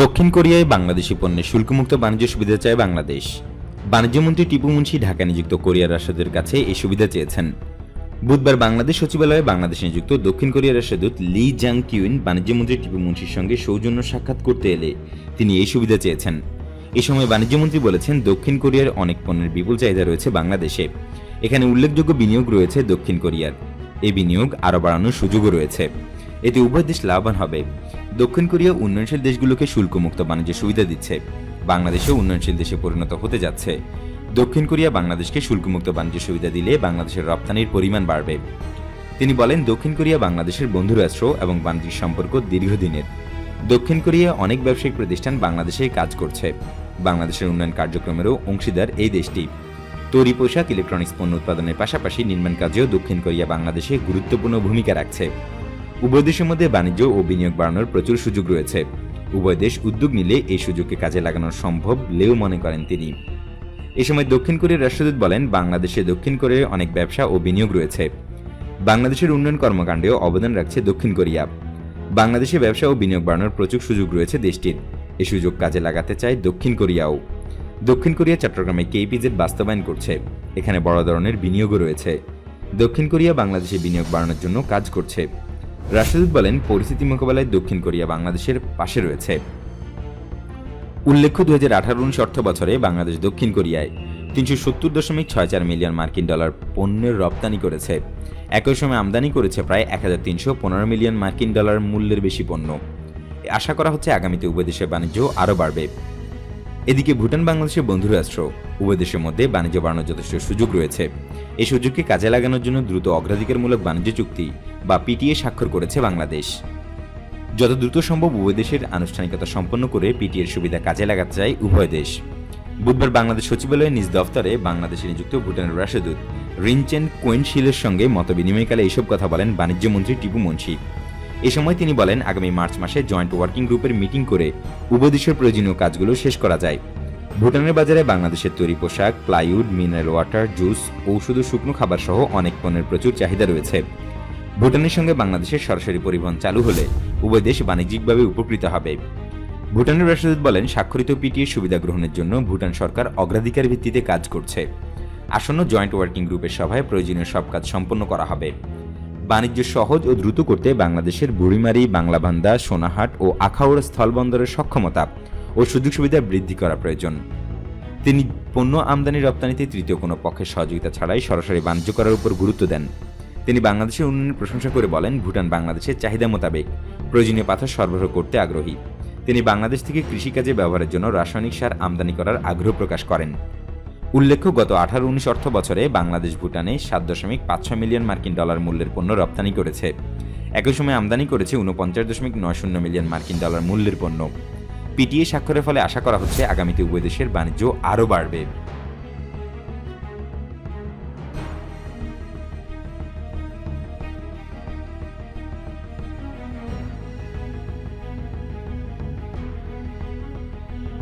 দক্ষিণ কোরিয়ায় বাংলাদেশি পণ্যের শুল্কমুক্ত বাণিজ্য সুবিধা চায় বাংলাদেশ। বাণিজ্যমন্ত্রী টিপু মুন্সি ঢাকা নিযুক্ত কোরিয়ার রাষ্ট্রদূতের কাছে এই সুবিধা চেয়েছেন। বুধবার বাংলাদেশ সচিবালয়ে বাংলাদেশ নিযুক্ত দক্ষিণ কোরিয়ার রাষ্ট্রদূত লি জাং কিউইন বাণিজ্যমন্ত্রী টিপু মুন্সির সঙ্গে সৌজন্য সাক্ষাৎ করতে এলে তিনি এই সুবিধা চেয়েছেন। এ সময় বাণিজ্যমন্ত্রী বলেছেন, দক্ষিণ কোরিয়ার অনেক পণ্যের বিপুল চাহিদা রয়েছে বাংলাদেশে। এখানে উল্লেখযোগ্য বিনিয়োগ রয়েছে দক্ষিণ কোরিয়ার। এই বিনিয়োগ আরও বাড়ানোর সুযোগও রয়েছে। এতে উভয় দেশ লাভবান হবে। দক্ষিণ কোরিয়া উন্নয়নশীল দেশগুলোকে শুল্কমুক্ত বাণিজ্য সুবিধা দিচ্ছে। বাংলাদেশও উন্নয়নশীল দেশে পরিণত হতে যাচ্ছে। দক্ষিণ কোরিয়া বাংলাদেশকে শুল্কমুক্ত বাণিজ্য সুবিধা দিলে বাংলাদেশের রপ্তানির পরিমাণ বাড়বে। তিনি বলেন, দক্ষিণ কোরিয়া বাংলাদেশের বন্ধু রাষ্ট্র এবং বাণিজ্যিক সম্পর্ক দীর্ঘদিনের। দক্ষিণ কোরিয়া অনেক ব্যবসায়িক প্রতিষ্ঠান বাংলাদেশে কাজ করছে। বাংলাদেশের উন্নয়ন কার্যক্রমেরও অংশীদার এই দেশটি। তৈরি পোশাক, ইলেকট্রনিক্স পণ্য উৎপাদনের পাশাপাশি নির্মাণ কাজেও দক্ষিণ কোরিয়া বাংলাদেশে গুরুত্বপূর্ণ ভূমিকা রাখছে। উভয় দেশের মধ্যে বাণিজ্য ও বিনিয়োগ বাড়ানোর প্রচুর সুযোগ রয়েছে। উভয় দেশ উদ্যোগ নিলে এই সুযোগকে কাজে লাগানো সম্ভব বলেও মনে করেন তিনি। এ সময় দক্ষিণ কোরিয়ার রাষ্ট্রদূত বলেন, বাংলাদেশে দক্ষিণ কোরিয়ার অনেক ব্যবসা ও বিনিয়োগ রয়েছে। বাংলাদেশের উন্নয়ন কর্মকাণ্ডেও অবদান রাখছে দক্ষিণ কোরিয়া। বাংলাদেশে ব্যবসা ও বিনিয়োগ বাড়ানোর প্রচুর সুযোগ রয়েছে দেশটির। এই সুযোগ কাজে লাগাতে চায় দক্ষিণ কোরিয়াও। দক্ষিণ কোরিয়া চট্টগ্রামে কেপিজেড বাস্তবায়ন করছে। এখানে বড় ধরনের বিনিয়োগও রয়েছে। দক্ষিণ কোরিয়া বাংলাদেশে বিনিয়োগ বাড়ানোর জন্য কাজ করছে। রাষ্ট্রদূত বলেন, পরিস্থিতি মোকাবেলায় দক্ষিণ কোরিয়া বাংলাদেশের পাশে রয়েছে। উল্লেখ্য দু হাজার আঠারো উনিশ অর্থ বছরে বাংলাদেশ দক্ষিণ কোরিয়ায় তিনশো সত্তর দশমিক ছয় চার মিলিয়ন মার্কিন ডলার পণ্যের রপ্তানি করেছে। একই সময় আমদানি করেছে প্রায় এক হাজার তিনশো পনেরো মিলিয়ন মার্কিন ডলার মূল্যের বেশি পণ্য। আশা করা হচ্ছে, আগামীতে উভয় দেশের বাণিজ্য আরও বাড়বে। এদিকে ভুটান বাংলাদেশের বন্ধু রাষ্ট্র উভয় দেশের মধ্যে বাণিজ্য বাড়ানোর যথেষ্ট সুযোগ রয়েছে। এই সুযোগকে কাজে লাগানোর জন্য দ্রুত অগ্রাধিকারমূলক বাণিজ্য চুক্তি বা পিটিএ স্বাক্ষর করেছে বাংলাদেশ। যত দ্রুত সম্ভব উভয় দেশের আনুষ্ঠানিকতা সম্পন্ন করে পিটিএর সুবিধা কাজে লাগাতে চায় উভয় দেশ। বুধবার বাংলাদেশ সচিবালয়ের নিজ দফতরে বাংলাদেশে নিযুক্ত ভুটানের রাষ্ট্রদূত রিনচেন কোয়েনশিলের সঙ্গে মত বিনিময়কালে এইসব কথা বলেন বাণিজ্য মন্ত্রী টিপু মুন্সি। এ সময় তিনি বলেন, আগামী মার্চ মাসে জয়েন্ট ওয়ার্কিং গ্রুপের মিটিং করে উপদেশের প্রয়োজনীয় কাজগুলো শেষ করা যায়। ভুটানের বাজারে বাংলাদেশের তৈরি পোশাক, প্লাইউড, মিনারেল ওয়াটার, জুস, ঔষধ ও শুকনো খাবার সহ অনেক পণ্যের প্রচুর চাহিদা রয়েছে। ভুটানের সঙ্গে বাংলাদেশের সরাসরি পরিবহন চালু হলে উভয় দেশ বাণিজ্যিকভাবে উপকৃত হবে। ভুটানের রাষ্ট্রদূত বলেন, স্বাক্ষরিত পিটিএ সুবিধা গ্রহণের জন্য ভুটান সরকার অগ্রাধিকার ভিত্তিতে কাজ করছে। আসন্ন জয়েন্ট ওয়ার্কিং গ্রুপের সভায় প্রয়োজনীয় সব কাজ সম্পন্ন করা হবে। বাণিজ্য সহজ ও দ্রুত করতে বাংলাদেশের বুড়িমারি বাংলাবান্ধা সোনাহাট ও আখাউড়া স্থলবন্দরের সক্ষমতা ও সুযোগ সুবিধা বৃদ্ধি করা প্রয়োজন। তিনি পণ্য আমদানি রপ্তানিতে তৃতীয় কোনো পক্ষের সহযোগিতা ছাড়াই সরাসরি বাণিজ্য করার উপর গুরুত্ব দেন। তিনি বাংলাদেশের উন্নয়নের প্রশংসা করে বলেন, ভুটান বাংলাদেশের চাহিদা মোতাবেক প্রয়োজনীয় পাথর সরবরাহ করতে আগ্রহী। তিনি বাংলাদেশ থেকে কৃষিকাজে ব্যবহারের জন্য রাসায়নিক সার আমদানি করার আগ্রহ প্রকাশ করেন। উল্লেখ্য, গত আঠারো উনিশ অর্থ বছরে বাংলাদেশ ভুটানে সাত দশমিক পাঁচ ছয় মিলিয়ন মার্কিন ডলার মূল্যের পণ্য রপ্তানি করেছে। একই সময় আমদানি করেছে উনপঞ্চাশ দশমিক নয় শূন্য মিলিয়ন মার্কিন ডলার মূল্যের পণ্য। পিটিএ স্বাক্ষরের ফলে আশা করা হচ্ছে, আগামীতে উভয় দেশের বাণিজ্য আরও বাড়বে।